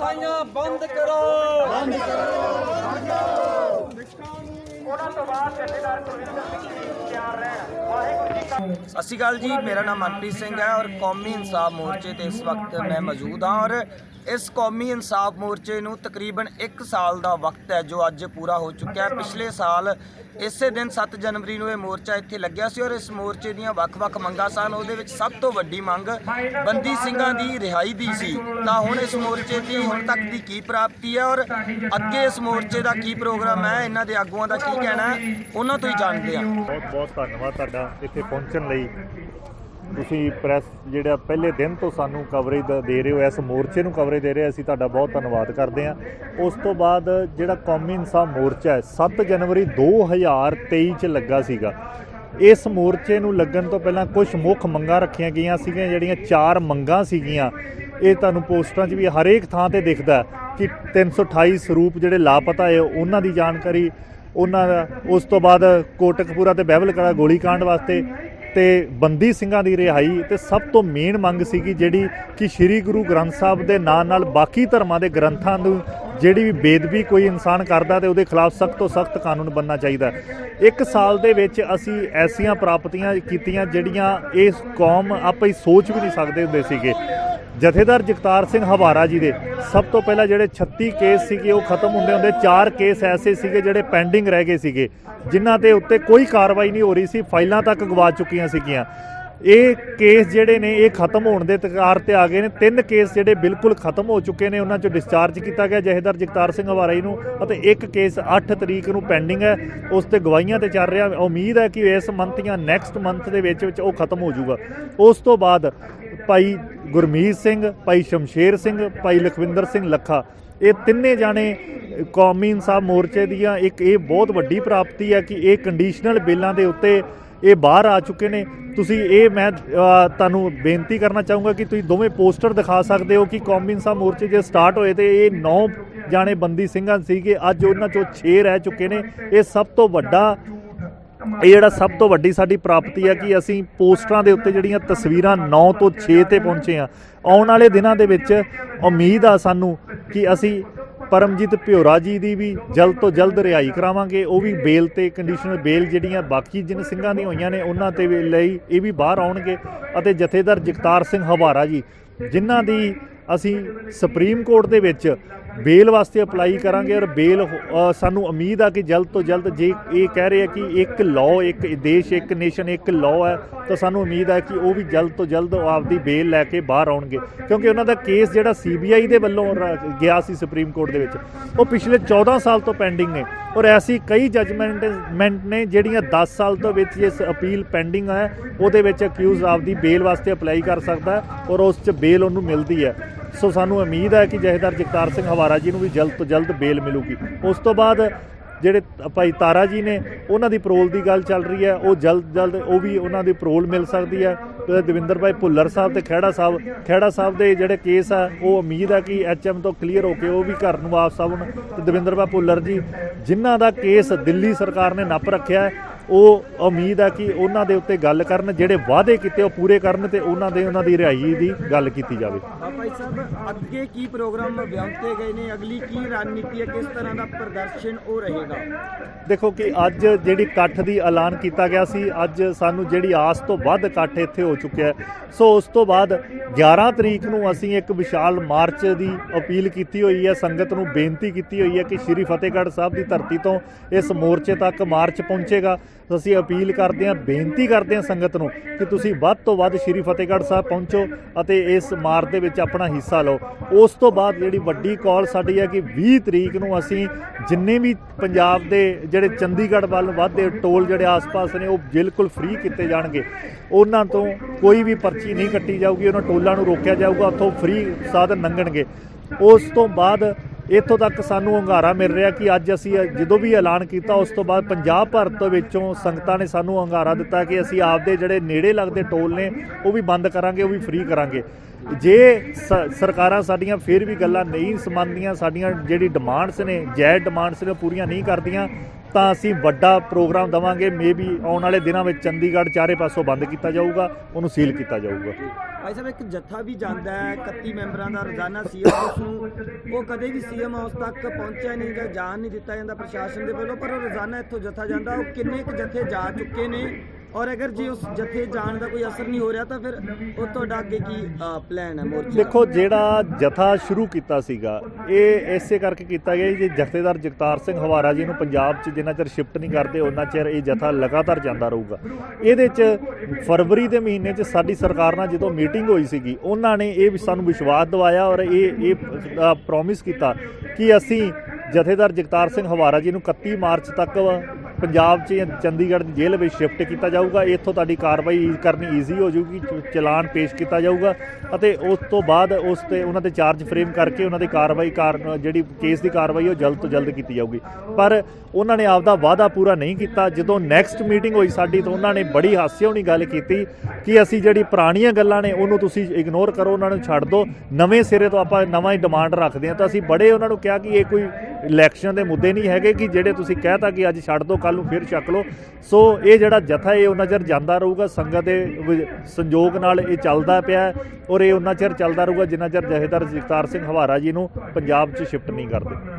ਸਾਈਆਂ ਬੰਦ ਕਰੋ। ਬੰਦ ਸਤਿ ਸ਼੍ਰੀ ਅਕਾਲ ਜੀ, ਮੇਰਾ ਨਾਮ ਮਨਪ੍ਰੀਤ ਸਿੰਘ ਹੈ ਔਰ ਕੌਮੀ ਇਨਸਾਫ ਮੋਰਚੇ ਤੇ ਇਸ ਵਕਤ ਮੈਂ ਮੌਜੂਦ ਹਾਂ ਔਰ ਇਸ ਕੌਮੀ ਇਨਸਾਫ ਮੋਰਚੇ ਨੂੰ ਤਕਰੀਬਨ 1 ਸਾਲ ਦਾ ਵਕਤ ਹੈ ਜੋ ਅੱਜ ਪੂਰਾ ਹੋ ਚੁੱਕਿਆ ਹੈ। ਪਿਛਲੇ ਸਾਲ ਇਸੇ ਦਿਨ 7 ਜਨਵਰੀ ਨੂੰ ਇਹ ਮੋਰਚਾ ਇੱਥੇ ਲੱਗਿਆ ਸੀ ਔਰ ਇਸ ਮੋਰਚੇ ਦੀਆਂ ਵੱਖ-ਵੱਖ ਮੰਗਾਂ ਸਨ। ਉਹਦੇ ਵਿੱਚ ਸਭ ਤੋਂ ਵੱਡੀ ਮੰਗ ਬੰਦੀ ਸਿੰਘਾਂ ਦੀ ਰਿਹਾਈ ਦੀ ਸੀ। ਤਾਂ ਹੁਣ ਇਸ ਮੋਰਚੇ ਦੀ ਹੁਣ ਤੱਕ ਦੀ ਕੀ ਪ੍ਰਾਪਤੀ ਹੈ ਔਰ ਅੱਗੇ ਇਸ ਮੋਰਚੇ ਦਾ ਕੀ ਪ੍ਰੋਗਰਾਮ ਹੈ, ਇਹਨਾਂ ਦੇ ਆਗੂਆਂ ਦਾ ਕੀ ਕਹਿਣਾ, ਉਹਨਾਂ ਤੋਂ ਹੀ ਜਾਣਦੇ ਹਾਂ ਬਹੁਤ ਬਹੁਤ ਧੰਨਵਾਦ ਤੁਹਾਡਾ ਇੱਥੇ ਪਹੁੰਚਣ ਲਈ। ਤੁਸੀਂ ਪ੍ਰੈਸ ਜਿਹੜਾ ਪਹਿਲੇ ਦਿਨ ਤੋਂ ਸਾਨੂੰ ਕਵਰੇਜ ਦੇ ਰਹੇ ਹੋ, ਇਸ ਮੋਰਚੇ ਨੂੰ ਕਵਰੇਜ ਦੇ ਰਹੇ ਅਸੀਂ ਤੁਹਾਡਾ ਬਹੁਤ ਧੰਨਵਾਦ ਕਰਦੇ ਹਾਂ। ਉਸ ਤੋਂ ਬਾਅਦ ਜਿਹੜਾ ਕੌਮੀ ਇਨਸਾਫ ਮੋਰਚਾ ਹੈ 7 ਜਨਵਰੀ 2023 ਚ ਲੱਗਾ ਸੀਗਾ। ਇਸ ਮੋਰਚੇ ਨੂੰ ਲੱਗਣ ਤੋਂ ਪਹਿਲਾਂ ਕੁਝ ਮੁੱਖ ਮੰਗਾਂ ਰੱਖੀਆਂ ਗਈਆਂ ਸੀਗੀਆਂ, ਜਿਹੜੀਆਂ ਚਾਰ ਮੰਗਾਂ ਸੀਗੀਆਂ। ਇਹ ਤੁਹਾਨੂੰ ਪੋਸਟਰਾਂ 'ਚ ਵੀ ਹਰੇਕ ਥਾਂ ਤੇ ਦਿਖਦਾ ਹੈ ਕਿ 328 ਸਰੂਪ ਜਿਹੜੇ ਲਾਪਤਾ ਹੈ, ਉਹਨਾਂ ਦੀ ਜਾਣਕਾਰੀ ਉਹਨਾਂ ਦਾ ਉਸ ਤੋਂ ਬਾਅਦ ਕੋਟਕਪੂਰਾ ਤੇ ਬਹਿਬਲ ਕਲਾ ਗੋਲੀकांड ਵਾਸਤੇ ਤੇ ਬੰਦੀ ਸਿੰਘਾਂ ਦੀ ਰਿਹਾਈ ਤੇ ਸਭ ਤੋਂ ਮੇਨ ਮੰਗ ਸੀਗੀ ਜਿਹੜੀ ਕਿ ਸ੍ਰੀ ਗੁਰੂ ਗ੍ਰੰਥ ਸਾਹਿਬ ਦੇ ਨਾਲ ਨਾਲ ਬਾਕੀ ਧਰਮਾਂ ਦੇ ਗ੍ਰੰਥਾਂ ਨੂੰ ਜਿਹੜੀ ਵੀ ਬੇਦਬੀ ਕੋਈ ਇਨਸਾਨ ਕਰਦਾ ਤੇ ਉਹਦੇ ਖਿਲਾਫ ਸਖਤ ਤੋਂ ਸਖਤ ਕਾਨੂੰਨ ਬਣਨਾ ਚਾਹੀਦਾ ਇੱਕ ਸਾਲ ਦੇ ਵਿੱਚ ਅਸੀਂ ਐਸੀਆਂ ਪ੍ਰਾਪਤੀਆਂ ਕੀਤੀਆਂ ਜਿਹੜੀਆਂ ਇਸ ਕੌਮ ਆਪੇ ਹੀ ਸੋਚ ਵੀ ਨਹੀਂ ਸਕਦੇ ਹੁੰਦੇ ਸੀਗੇ। ਜਥੇਦਾਰ ਜਗਤਾਰ ਸਿੰਘ ਹਵਾਰਾ ਜੀ ਦੇ। ਸਭ ਤੋਂ ਪਹਿਲਾਂ ਜਿਹੜੇ 36 ਕੇਸ ਸੀਗੇ, ਉਹ ਖਤਮ ਹੁੰਦੇ ਹੁੰਦੇ ਚਾਰ ਕੇਸ ਐਸੇ ਸੀਗੇ ਜਿਹੜੇ ਪੈਂਡਿੰਗ ਰਹਿ ਗਏ ਸੀਗੇ, ਜਿਨ੍ਹਾਂ ਦੇ ਉੱਤੇ ਕੋਈ ਕਾਰਵਾਈ ਨਹੀਂ ਹੋ ਰਹੀ ਸੀ, ਫਾਈਲਾਂ ਤੱਕ ਗਵਾ ਚੁੱਕੀਆਂ ਸੀਗੀਆਂ। ਇਹ ਕੇਸ ਜਿਹੜੇ ਨੇ, ਇਹ ਖਤਮ ਹੋਣ ਦੇ ਤਕਾਰ ਤੇ ਆ ਗਏ ਨੇ। ਤਿੰਨ ਕੇਸ ਜਿਹੜੇ ਬਿਲਕੁਲ ਖਤਮ ਹੋ ਚੁੱਕੇ ਨੇ, ਉਹਨਾਂ ਚੋਂ ਡਿਸਚਾਰਜ ਕੀਤਾ ਗਿਆ ਜਥੇਦਾਰ ਜਗਤਾਰ ਸਿੰਘ ਹਵਾਰਾ ਜੀ ਨੂੰ ਅਤੇ ਇੱਕ ਕੇਸ 8 ਤਰੀਕ ਨੂੰ ਪੈਂਡਿੰਗ ਹੈ। ਉਸ ਤੇ ਗਵਾਹੀਆਂ ਤੇ ਚੱਲ ਰਿਹਾ। ਉਮੀਦ ਹੈ ਕਿ ਇਸ ਮੰਥ ਜਾਂ ਨੈਕਸਟ ਮੰਥ ਦੇ ਵਿੱਚ ਵਿੱਚ ਉਹ ਖਤਮ ਹੋ ਜਾਊਗਾ। ਉਸ ਤੋਂ ਬਾਅਦ ਭਾਈ ਗੁਰਮੀਤ ਸਿੰਘ, ਭਾਈ ਸ਼ਮਸ਼ੇਰ ਸਿੰਘ, ਭਾਈ ਲਖਵਿੰਦਰ ਸਿੰਘ ਲੱਖਾ। ਇਹ ਤਿੰਨੇ ਜਾਣੇ ਕੌਮੀ ਇਨਸਾਫ ਮੋਰਚੇ ਦੀਆਂ ਇੱਕ ਇਹ ਬਹੁਤ ਵੱਡੀ ਪ੍ਰਾਪਤੀ ਹੈ ਕਿ ਇਹ ਕੰਡੀਸ਼ਨਲ ਬਿੱਲਾਂ ਦੇ ਉੱਤੇ ਇਹ ਬਾਹਰ ਆ ਚੁੱਕੇ ਨੇ। ਤੁਸੀਂ ਇਹ ਮੈਂ ਤੁਹਾਨੂੰ ਬੇਨਤੀ ਕਰਨਾ ਚਾਹੂੰਗਾ ਕਿ ਤੁਸੀਂ ਦੋਵੇਂ ਪੋਸਟਰ ਦਿਖਾ ਸਕਦੇ ਹੋ ਕਿ ਕੌਮੀ ਇਨਸਾਫ ਮੋਰਚੇ ਜੇ ਸਟਾਰਟ ਹੋਏ ਤੇ ਇਹ 9 ਜਾਣੇ ਬੰਦੀ ਸਿੰਘਾਂ ਸੀਗੇ। ਅੱਜ ਉਹਨਾਂ ਚੋਂ 6 ਰਹਿ ਚੁੱਕੇ ਨੇ। ਇਹ ਸਭ ਤੋਂ ਵੱਡਾ ਇਹ ਜਿਹੜਾ ਸਭ ਤੋਂ ਵੱਡੀ ਸਾਡੀ ਪ੍ਰਾਪਤੀ ਹੈ ਕਿ ਅਸੀਂ ਪੋਸਟਰਾਂ ਦੇ ਉੱਤੇ ਜਿਹੜੀਆਂ ਤਸਵੀਰਾਂ 9 ਤੋਂ 6 ਤੇ ਪਹੁੰਚੇ ਆ ਆਉਣ ਵਾਲੇ ਦਿਨਾਂ ਦੇ ਵਿੱਚ ਉਮੀਦ ਆ ਸਾਨੂੰ ਕਿ ਅਸੀਂ ਪਰਮਜੀਤ ਭਿਓਰਾ ਜੀ ਦੀ ਵੀ ਜਲਦ ਤੋਂ ਜਲਦ ਰਿਹਾਈ ਕਰਾਵਾਂਗੇ। ਉਹ ਵੀ ਬੇਲ ਤੇ ਕੰਡੀਸ਼ਨਲ ਬੇਲ ਜਿਹੜੀਆਂ ਬਾਕੀ ਜਿਨ ਸਿੰਘਾਂ ਦੀਆਂ ਹੋਈਆਂ ਨੇ, ਉਹਨਾਂ ਤੇ ਵੀ ਲਈ ਇਹ ਵੀ ਬਾਹਰ ਆਉਣਗੇ। ਅਤੇ ਜਥੇਦਾਰ ਜਗਤਾਰ ਸਿੰਘ ਹਵਾਰਾ ਜੀ, ਜਿਨ੍ਹਾਂ ਦੀ ਅਸੀਂ ਸੁਪਰੀਮ ਕੋਰਟ ਦੇ ਵਿੱਚ ਬੇਲ ਵਾਸਤੇ ਅਪਲਾਈ ਕਰਾਂਗੇ ਔਰ ਬੇਲ ਸਾਨੂੰ ਉਮੀਦ ਆ ਕਿ ਜਲਦ ਤੋਂ ਜਲਦ ਜੇ ਇਹ ਕਹਿ ਰਹੇ ਆ ਕਿ ਇੱਕ ਲਾਅ ਇੱਕ ਦੇਸ਼, ਇੱਕ ਨੇਸ਼ਨ ਇੱਕ ਲਾਅ ਹੈ, ਤਾਂ ਸਾਨੂੰ ਉਮੀਦ ਹੈ ਕਿ ਉਹ ਵੀ ਜਲਦ ਤੋਂ ਜਲਦ ਆਪਦੀ ਬੇਲ ਲੈ ਕੇ ਬਾਹਰ ਆਉਣਗੇ। ਕਿਉਂਕਿ ਉਹਨਾਂ ਦਾ ਕੇਸ ਜਿਹੜਾ ਸੀਬੀਆਈ ਦੇ ਵੱਲੋਂ ਗਿਆ ਸੀ ਸੁਪਰੀਮ ਕੋਰਟ ਦੇ ਵਿੱਚ, ਉਹ ਪਿਛਲੇ 14 ਸਾਲ ਤੋਂ ਪੈਂਡਿੰਗ ਨੇ। ਔਰ ਐਸੀ ਕਈ ਜਜਮੈਂਟ ਨੇ ਜਿਹੜੀਆਂ 10 ਸਾਲ ਤੋਂ ਵਿੱਚ ਇਸ ਅਪੀਲ ਪੈਂਡਿੰਗ ਹੈ, ਉਹਦੇ ਵਿੱਚ ਅਕਿਊਜ਼ ਆਪਦੀ ਬੇਲ ਵਾਸਤੇ ਅਪਲਾਈ ਕਰ ਸਕਦਾ ਔਰ ਉਸ 'ਚ ਬੇਲ ਉਹਨੂੰ ਮਿਲਦੀ ਹੈ। ਸੋ ਸਾਨੂੰ ਉਮੀਦ ਹੈ ਕਿ ਜਥੇਦਾਰ ਜਗਤਾਰ ਸਿੰਘ ਹਵਾਰਾ ਜੀ ਨੂੰ ਵੀ ਜਲਦ ਤੋਂ ਜਲਦ ਬੇਲ ਮਿਲੂਗੀ। ਉਸ ਤੋਂ ਬਾਅਦ ਜਿਹੜੇ ਭਾਈ ਤਾਰਾ ਜੀ ਨੇ, ਉਹਨਾਂ ਦੀ ਪਰੋਲ ਦੀ ਗੱਲ ਚੱਲ ਰਹੀ ਹੈ। ਉਹ ਜਲਦ ਜਲਦ ਉਹ ਵੀ ਉਹਨਾਂ ਦੀ ਪਰੋਲ ਮਿਲ ਸਕਦੀ ਹੈ। ਤੇ ਦਵਿੰਦਰ ਭਾਈ ਭੁੱਲਰ ਸਾਹਿਬ ਤੇ ਖਹਿੜਾ ਸਾਹਿਬ ਖਹਿੜਾ ਸਾਹਿਬ ਦੇ ਜਿਹੜੇ ਕੇਸ ਆ, ਉਹ ਉਮੀਦ ਹੈ ਕਿ ਐਚਐਮ ਤੋਂ ਕਲੀਅਰ ਹੋ ਕੇ ਉਹ ਵੀ ਘਰ ਨੂੰ ਵਾਪਸ ਆਉਣ। ਤੇ ਦਵਿੰਦਰ ਭਾਈ ਭੁੱਲਰ ਜੀ, ਜਿਨ੍ਹਾਂ ਦਾ ਕੇਸ ਦਿੱਲੀ ਸਰਕਾਰ ਨੇ ਨੱਪ ਰੱਖਿਆ ਉਹ ਉਮੀਦ ਹੈ ਕਿ ਉਹਨਾਂ ਦੇ ਉੱਤੇ ਗੱਲ ਕਰਨ ਜਿਹੜੇ ਵਾਅਦੇ ਕੀਤੇ ਉਹ ਪੂਰੇ ਕਰਨ ਤੇ ਉਹਨਾਂ ਦੇ ਉਹਨਾਂ ਦੀ ਰਿਹਾਈ ਦੀ ਗੱਲ ਕੀਤੀ ਜਾਵੇ। ਭਾਈ ਸਾਹਿਬ ਅੱਗੇ ਕੀ ਪ੍ਰੋਗਰਾਮ ਵਿਅੰਤੇ ਗਏ ਨੇ ਅਗਲੀ ਕੀ ਰਣਨੀਤੀ ਹੈ ਕਿਸ ਤਰ੍ਹਾਂ ਦਾ ਪ੍ਰਦਰਸ਼ਨ ਉਹ ਰਹੇਗਾ? ਦੇਖੋ ਕਿ ਅੱਜ ਜਿਹੜੀ ਇਕੱਠ ਦੀ ਐਲਾਨ ਕੀਤਾ ਗਿਆ ਸੀ ਅੱਜ ਸਾਨੂੰ ਜਿਹੜੀ ਆਸ ਤੋਂ ਵੱਧ ਇਕੱਠ ਇੱਥੇ ਹੋ ਚੁੱਕਿਆ ਹੈ। ਸੋ ਉਸ ਤੋਂ ਬਾਅਦ 11 ਤਰੀਕ ਨੂੰ ਅਸੀਂ ਇੱਕ ਵਿਸ਼ਾਲ ਮਾਰਚ ਦੀ ਅਪੀਲ ਕੀਤੀ ਹੋਈ ਹੈ ਸੰਗਤ ਨੂੰ ਬੇਨਤੀ ਕੀਤੀ ਹੋਈ ਹੈ ਕਿ ਸ਼੍ਰੀ ਫਤਿਹਗੜ੍ਹ ਸਾਹਿਬ ਦੀ ਧਰਤੀ ਤੋਂ ਇਸ ਮੋਰਚੇ ਤੱਕ ਮਾਰਚ ਪਹੁੰਚੇਗਾ। ਤਾਂ ਅਸੀਂ ਅਪੀਲ ਕਰਦੇ ਹਾਂ, ਬੇਨਤੀ ਕਰਦੇ ਹਾਂ ਸੰਗਤ ਨੂੰ ਕਿ ਤੁਸੀਂ ਵੱਧ ਤੋਂ ਵੱਧ ਸ਼੍ਰੀ ਫਤਿਹਗੜ੍ਹ ਸਾਹਿਬ ਪਹੁੰਚੋ ਅਤੇ ਇਸ ਮਾਰ ਦੇ ਵਿੱਚ ਆਪਣਾ ਹਿੱਸਾ ਲਓ। ਉਸ ਤੋਂ ਬਾਅਦ ਜਿਹੜੀ ਵੱਡੀ ਕਾਲ ਸਾਡੀ ਹੈ ਕਿ 20 ਤਰੀਕ ਨੂੰ ਅਸੀਂ ਜਿੰਨੇ ਵੀ ਪੰਜਾਬ ਦੇ ਜਿਹੜੇ ਚੰਡੀਗੜ੍ਹ ਵੱਲ ਵੱਧਦੇ ਟੋਲ ਜਿਹੜੇ ਆਸ-ਪਾਸ ਨੇ, ਉਹ ਬਿਲਕੁਲ ਫ੍ਰੀ ਕੀਤੇ ਜਾਣਗੇ। ਉਹਨਾਂ ਤੋਂ ਕੋਈ ਵੀ ਪਰਚੀ ਨਹੀਂ ਕੱਟੀ ਜਾਊਗੀ, ਉਹਨਾਂ ਟੋਲਾਂ ਨੂੰ ਰੋਕਿਆ ਜਾਊਗਾ, ਉੱਥੋਂ ਫ੍ਰੀ ਸਾਧਨ ਲੰਘਣਗੇ। ਉਸ ਤੋਂ ਬਾਅਦ ਇੱਥੋਂ ਤੱਕ ਸਾਨੂੰ ਹੰਗਾਰਾ ਮਿਲ ਰਿਹਾ ਕਿ ਅੱਜ ਅਸੀਂ ਜਦੋਂ ਵੀ ਐਲਾਨ ਕੀਤਾ, ਉਸ ਤੋਂ ਬਾਅਦ ਪੰਜਾਬ ਭਰ ਤੋਂ ਵਿੱਚੋਂ ਸੰਗਤਾਂ ਨੇ ਸਾਨੂੰ ਹੰਗਾਰਾ ਦਿੱਤਾ ਕਿ ਅਸੀਂ ਆਪਦੇ ਜਿਹੜੇ ਨੇੜੇ ਲੱਗਦੇ ਟੋਲ ਨੇ, ਉਹ ਵੀ ਬੰਦ ਕਰਾਂਗੇ, ਉਹ ਵੀ ਫ੍ਰੀ ਕਰਾਂਗੇ। ਜੇ ਸ- ਸਰਕਾਰਾਂ ਸਾਡੀਆਂ ਫਿਰ ਵੀ ਗੱਲਾਂ ਨਹੀਂ ਸਮਝਦੀਆਂ ਸਾਡੀਆਂ ਜਿਹੜੀ ਡਿਮਾਂਡਸ ਨੇ, ਜਾਇਜ਼ ਡਿਮਾਂਡਸ ਨੇ, ਉਹ ਪੂਰੀਆਂ ਨਹੀਂ ਕਰਦੀਆਂ ਤਾਂ ਅਸੀਂ ਵੱਡਾ ਪ੍ਰੋਗਰਾਮ ਦਵਾਂਗੇ ਮੇਬੀ ਆਉਣ ਵਾਲੇ ਦਿਨਾਂ ਵਿੱਚ ਚੰਡੀਗੜ੍ਹ ਚਾਰੇ ਪਾਸੋਂ ਬੰਦ ਕੀਤਾ ਜਾਊਗਾ, ਉਹਨੂੰ ਸੀਲ ਕੀਤਾ ਜਾਊਗਾ। ਭਾਈ ਸਾਹਿਬ, ਇੱਕ ਜੱਥਾ ਵੀ ਜਾਂਦਾ ਹੈ 31 ਮੈਂਬਰਾਂ ਦਾ ਰੋਜ਼ਾਨਾ ਸੀਐਮ ਹਾਊਸ ਨੂੰ। ਉਹ ਕਦੇ ਵੀ ਸੀਐਮ ਹਾਊਸ ਤੱਕ ਪਹੁੰਚਿਆ ਨਹੀਂ ਜਾਂ ਜਾਣ ਨਹੀਂ ਦਿੱਤਾ ਜਾਂਦਾ ਪ੍ਰਸ਼ਾਸਨ ਦੇ ਵੱਲੋਂ, ਪਰ ਰੋਜ਼ਾਨਾ ਇੱਥੋਂ ਜੱਥਾ ਜਾਂਦਾ। ਉਹ ਕਿੰਨੇ ਕੁ ਜੱਥੇ ਜਾ ਚੁੱਕੇ ਨੇ? ਔਰ ਅਗਰ ਜੇ ਉਸ ਜਥੇ ਜਾਣ ਦਾ ਕੋਈ ਅਸਰ ਨਹੀਂ ਹੋ ਰਿਹਾ ਤਾਂ ਫਿਰ ਉਹ ਤੁਹਾਡਾ ਅੱਗੇ ਕੀ ਪਲਾਨ ਹੈ ਮੋਰਚੇ ਦੇਖੋ, ਜਿਹੜਾ ਜਥਾ ਸ਼ੁਰੂ ਕੀਤਾ ਸੀਗਾ, ਇਹ ਇਸੇ ਕਰਕੇ ਕੀਤਾ ਗਿਆ ਜੀ, ਜਥੇਦਾਰ ਜਗਤਾਰ ਸਿੰਘ ਹਵਾਰਾ ਜੀ ਨੂੰ ਪੰਜਾਬ 'ਚ ਜਿੰਨਾ ਚਿਰ ਸ਼ਿਫਟ ਨਹੀਂ ਕਰਦੇ ਉਹਨਾਂ ਚਿਰ ਇਹ ਜਥਾ ਲਗਾਤਾਰ ਜਾਂਦਾ ਰਹੂਗਾ। ਇਹਦੇ 'ਚ ਫਰਵਰੀ ਦੇ ਮਹੀਨੇ 'ਚ ਸਾਡੀ ਸਰਕਾਰ ਨਾਲ ਜਦੋਂ ਮੀਟਿੰਗ ਹੋਈ ਸੀਗੀ, ਉਹਨਾਂ ਨੇ ਇਹ ਵੀ ਸਾਨੂੰ ਵਿਸ਼ਵਾਸ ਦਿਵਾਇਆ ਔਰ ਇਹ ਇਹ ਪ੍ਰੋਮਿਸ ਕੀਤਾ ਕਿ ਅਸੀਂ ਜਥੇਦਾਰ ਜਗਤਾਰ ਸਿੰਘ ਹਵਾਰਾ ਜੀ ਨੂੰ 31 ਮਾਰਚ ਤੱਕ ਪੰਜਾਬ 'ਚ ਜਾਂ ਚੰਡੀਗੜ੍ਹ ਦੀ ਜੇਲ੍ਹ ਵਿੱਚ ਸ਼ਿਫਟ ਕੀਤਾ ਜਾਊਗਾ। ਇੱਥੋਂ ਤੁਹਾਡੀ ਕਾਰਵਾਈ ਕਰਨੀ ਈਜ਼ੀ ਹੋ ਜਾਊਗੀ ਚਲਾਨ ਪੇਸ਼ ਕੀਤਾ ਜਾਊਗਾ ਅਤੇ ਉਸ ਤੋਂ ਬਾਅਦ ਉਸ ਤੇ ਉਹਨਾਂ ਤੇ ਚਾਰਜ ਫਰੇਮ ਕਰਕੇ ਉਹਨਾਂ ਦੀ ਕਾਰਵਾਈ ਕਾਰਨ, ਜਿਹੜੀ ਕੇਸ ਦੀ ਕਾਰਵਾਈ ਉਹ ਜਲਦ ਤੋਂ ਜਲਦ ਕੀਤੀ ਜਾਊਗੀ। ਪਰ ਉਹਨਾਂ ਨੇ ਆਪਦਾ ਵਾਅਦਾ ਪੂਰਾ ਨਹੀਂ ਕੀਤਾ। ਜਦੋਂ ਨੈਕਸਟ ਮੀਟਿੰਗ ਹੋਈ ਸਾਡੀ, ਤਾਂ ਉਹਨਾਂ ਨੇ ਬੜੀ ਹਾਸੇ ਗੱਲ ਕੀਤੀ ਕਿ ਅਸੀਂ ਜਿਹੜੀ ਪੁਰਾਣੀਆਂ ਗੱਲਾਂ ਨੇ, ਉਹਨੂੰ ਤੁਸੀਂ ਇਗਨੋਰ ਕਰੋ, ਉਹਨਾਂ ਨੂੰ ਛੱਡ ਦਿਓ। ਨਵੇਂ ਸਿਰੇ ਤੋਂ ਆਪਾਂ ਨਵਾਂ ਹੀ ਡਿਮਾਂਡ ਰੱਖਦੇ ਹਾਂ। ਤਾਂ ਅਸੀਂ ਬੜੇ ਉਹਨਾਂ ਨੂੰ ਕਿਹਾ ਕਿ ਇਹ ਕੋਈ ਇਲੈਕਸ਼ਨ ਦੇ ਮੁੱਦੇ ਨਹੀਂ ਹੈਗੇ ਕਿ ਜਿਹੜੇ ਤੁਸੀਂ ਕਹਿਤਾ ਕਿ ਅੱਜ ਛੱਡ ਦਿਓ ਕੱਲ ਨੂੰ ਫਿਰ ਚੱਕ ਲਓ। ਸੋ ਇਹ ਜਿਹੜਾ ਜਥਾ ਇਹ ਉਹਨਾਂ ਚਿਰ ਜਾਂਦਾ ਰਹੂਗਾ, ਸੰਗਤ ਦੇ ਸੰਯੋਗ ਨਾਲ ਇਹ ਚੱਲਦਾ ਪਿਆ ਔਰ ਇਹ ਉਹਨਾਂ ਚਿਰ ਚੱਲਦਾ ਰਹੂਗਾ ਜਿੰਨਾ ਚਿਰ ਜਥੇਦਾਰ ਜਗਤਾਰ ਸਿੰਘ ਹਵਾਰਾ ਜੀ ਨੂੰ ਪੰਜਾਬ 'ਚ ਸ਼ਿਫਟ ਨਹੀਂ ਕਰਦੇ।